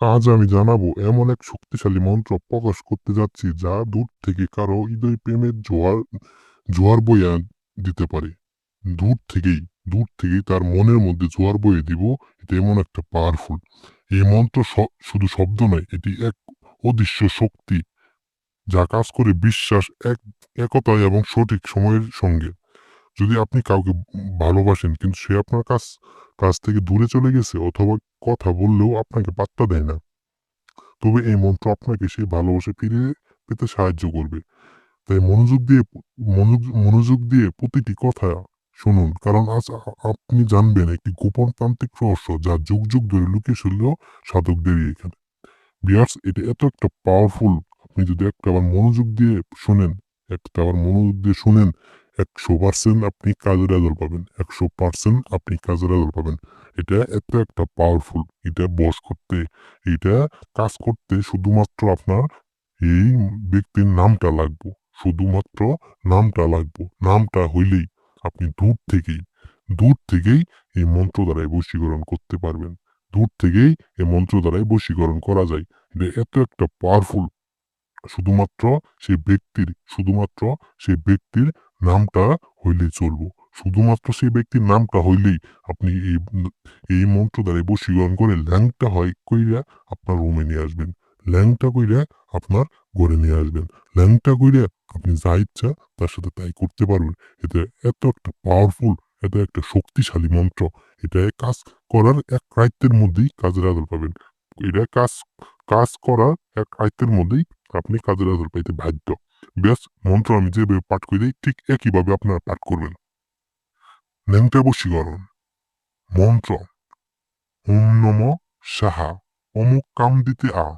আজ আমি জানাব এমন এক শক্তিশালী মন্ত্র প্রকাশ করতে যাচ্ছি যা দূর থেকে কারও হৃদয় প্রেমের জোয়ার জোয়ার বইয়া দিতে পারে। দূর থেকেই দূর থেকেই তার মনের মধ্যে জোয়ার বয়ে দিব, এটা এমন একটা পাওয়ারফুল এই মন্ত্র শুধু শব্দ নয়, এটি এক অদৃশ্য শক্তি যা কাজ করে বিশ্বাস এক একতা এবং সঠিক সময়ের সঙ্গে। যদি আপনি কাউকে ভালোবাসেন, কিন্তু সে আপনার কাছ কাছ থেকে দূরে চলে গেছে অথবা কথা বললেও আপনাকে পাত্তা দেয় না, তবে এই মন্ত্র আপনাকে সেই ভালোবাসা ফিরে পেতে সাহায্য করবে। তাই মনোযোগ দিয়ে মনোযোগ দিয়ে প্রতিটি কথা শুনুন, কারণ আজ আপনি জানবেন একটি গোপন তান্ত্রিক রহস্য যা যুগ যুগ ধরে লুকিয়ে ছিল সাধকদেরই এখানে। বিয়ার্স, এটা এত একটা পাওয়ারফুল আপনি যদি একটা আবার মনোযোগ দিয়ে শুনেন একটা আবার মনোযোগ দিয়ে শুনেন একশো পার্সেন্ট আপনি কাজের রেজাল্ট পাবেন, একশো পার্সেন্ট আপনি কাজের রেজাল্ট পাবেন। এটা এত একটা পাওয়ারফুল এটা বস করতে, এটা কাজ করতে শুধুমাত্র আপনার এই ব্যক্তির নামটা লাগবে, শুধুমাত্র নামটা লাগবে, নামটা হইলেই আপনি দূর থেকেই দূর থেকেই এই মন্ত্র দ্বারাই বশীকরণ করতে পারবেন। দূর থেকেই এই মন্ত্র দ্বারাই বশীকরণ করা যায়। এটা এত একটা পাওয়ারফুল শুধুমাত্র সেই ব্যক্তির, শুধুমাত্র সেই ব্যক্তির নামটা হইলে চলবো। শুধুমাত্র সেই ব্যক্তির নামটা হইলেই আপনি এই এই মন্ত্র দ্বারা বশীকরণ করে ল্যাংটা হয় কইরা আপনার রুমে নিয়ে আসবেন। ল্যাংটা কইরা আপনার ঘরে নিয়ে আসবেন। ল্যাংটা কইরা আপনি যা ইচ্ছা তার সাথে তাই করতে পারবেন। এটা এত একটা পাওয়ারফুল এত একটা শক্তিশালী মন্ত্র। এটা কাজ করার এক রাইতের মধ্যেই কাজের আদল পাবেন। এটা কাজ কাজ করার এক রাইতের মধ্যেই আপনি কাজের আদল পাইতে বাধ্য। ব্যাস, মন্ত্র আমি যেভাবে পাঠ করে দিই, ঠিক একইভাবে আপনারা পাঠ করবেন। ল্যাংটা বশীকরণ। মন্ত্র। ওম নম সাহা। অমুক কাম দিতে আ।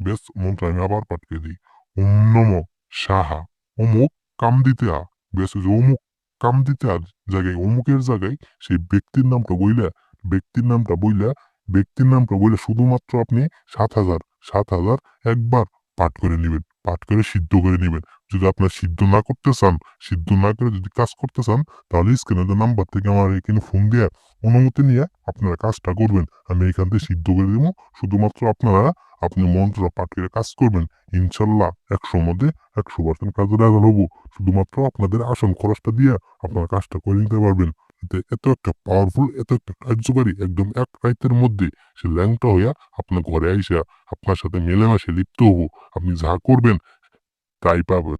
বেশ মন্ত্র আমি আবার পাঠ করে দিই। ওম নম সাহা। অমুক কাম দিতে আ। ওই যে অমুক কাম দিতে আ জায়গায়, অমুকের জায়গায় সেই ব্যক্তির নামটা বইলা, ব্যক্তির নামটা বইলা, ব্যক্তির নামটা বইলে শুধুমাত্র আপনি সাত হাজার সাত হাজার একবার পাঠ করে নেবেন। পাঠ করে সিদ্ধ করে নেবেন। যদি আপনার সিদ্ধ না করতে চান, সিদ্ধ না করে যদি কাজ করতে চান, তাহলে স্ক্রিনের নাম্বার থেকে আমার এখানে ফোন দিয়ে অনুমতি নিয়ে আপনারা কাজটা করবেন। আমি এখান থেকে সিদ্ধ করে দেবো। শুধুমাত্র আপনারা আপনি মন্ত্রটা পাঠ করে কাজ করবেন। ইনশাল্লাহ একশো মধ্যে একশো পার্সেন্ট কাজের আগাল হব। শুধুমাত্র আপনাদের আসন খরচটা দিয়ে আপনারা কাজটা করে নিতে পারবেন। এত একটা পাওয়ারফুল এত একটা কার্যকারী একদম এক রাইতের মধ্যে সে ল্যাংটা হইয়া আপনার ঘরে আইসা আপনার সাথে মেলামেশে লিপ্ত হব। আপনি যা করবেন তাই পাবেন।